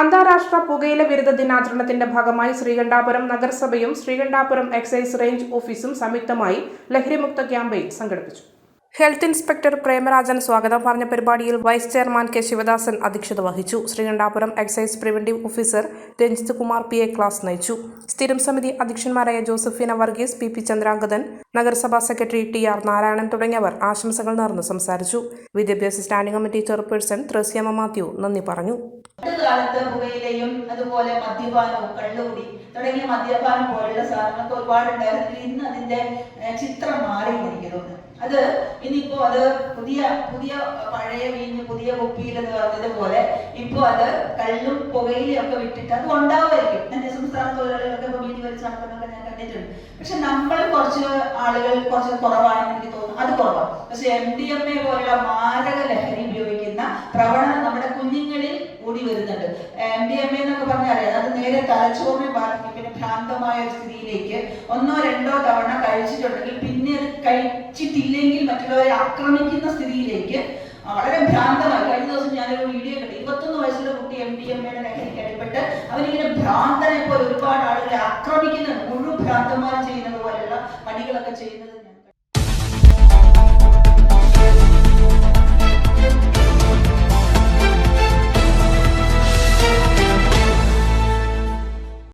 അന്താരാഷ്ട്ര പുകയില വിരുദ്ധ ദിനാചരണത്തിന്റെ ഭാഗമായി ശ്രീകണ്ഠാപുരം നഗരസഭയും ശ്രീകണ്ഠാപുരം എക്സൈസ് റേഞ്ച് ഓഫീസും സംയുക്തമായി ലഹരിമുക്ത ക്യാമ്പയിൻ സംഘടിപ്പിച്ചു. ഹെൽത്ത് ഇൻസ്പെക്ടർ പ്രേമരാജൻ സ്വാഗതം. പറഞ്ഞ പരിപാടിയിൽ വൈസ് ചെയർമാൻ കെ ശിവദാസൻ അധ്യക്ഷത വഹിച്ചു. Sreekandapuram excise preventive officer Ranjith Kumar P A class നയിച്ചു. സ്ഥിരം സമിതി അധ്യക്ഷന്മാരായ Josephina Varghese P P Chandrangathan നഗരസഭാ സെക്രട്ടറി ടി ആർ നാരായണൻ തുടങ്ങിയവർ ആശംസകൾ നേർന്ന് സംസാരിച്ചു. വിദ്യാഭ്യാസ standing committee chairperson Thresiamma Mathew നന്ദി പറഞ്ഞു. കാലത്ത് പുകയിലയും അതുപോലെ മദ്യപാനവും കള്ളുകൂടി തുടങ്ങിയ മദ്യപാനം പോലുള്ള സാധനങ്ങളൊക്കെ ഒരുപാട് ഉണ്ടായിരുന്നെങ്കിൽ ഇന്ന് അതിന്റെ ചിത്രം മാറി എനിക്ക് അത് ഇനിയിപ്പോ അത് പുതിയ പുതിയ പഴയ വീഞ്ഞ് പുതിയ കുപ്പിയിൽ എന്ന് പറഞ്ഞതുപോലെ ഇപ്പോ അത് കള്ളും ഒക്കെ വിട്ടിട്ട് അത് ഉണ്ടാവുമായിരിക്കും. എന്റെ സംസ്ഥാന തൊഴിലാളികളൊക്കെ ഇപ്പൊ വീതി വലിച്ച് നടക്കുന്നതൊക്കെ ഞാൻ കണ്ടിട്ടുണ്ട്. പക്ഷെ നമ്മൾ കുറച്ച് ആളുകൾ കുറച്ച് കുറവാണെന്ന് എനിക്ക് തോന്നുന്നു. അത് കുറവാണ്. പക്ഷെ എം ഡി എം എ പോലുള്ള മാരക ലഹരി ഉപയോഗിക്കുന്ന പ്രവണത വരുന്നുണ്ട്. എം ഡി എം എ എന്നൊക്കെ പറഞ്ഞാൽ അത് നേരെ തലച്ചോറിനെ ബാധിക്കും പിന്നെ ഭ്രാന്തമായ സ്ഥിതിയിലേക്ക് ഒന്നോ രണ്ടോ തവണ കഴിച്ചിട്ടുണ്ടെങ്കിൽ പിന്നെ അത് കഴിച്ചിട്ടില്ലെങ്കിൽ മറ്റുള്ളവരെ ആക്രമിക്കുന്ന സ്ഥിതിയിലേക്ക് വളരെ ഭ്രാന്തമായി. കഴിഞ്ഞ ദിവസം ഞാനൊരു വീഡിയോ കണ്ടു. ഇരുപത്തൊന്ന് വയസ്സുള്ള കുട്ടി എം ഡി എം എയുടെ ലഹരിക്ക് അടിപ്പെട്ട് അവനിങ്ങനെ ഭ്രാന്തനെ പോലെ ഒരുപാട് ആളുകളെ ആക്രമിക്കുന്നുണ്ട് മുഴുവൻ ഭ്രാന്തന്മാർ ചെയ്യുന്നത് പോലെയുള്ള പണികളൊക്കെ ചെയ്യുന്നത്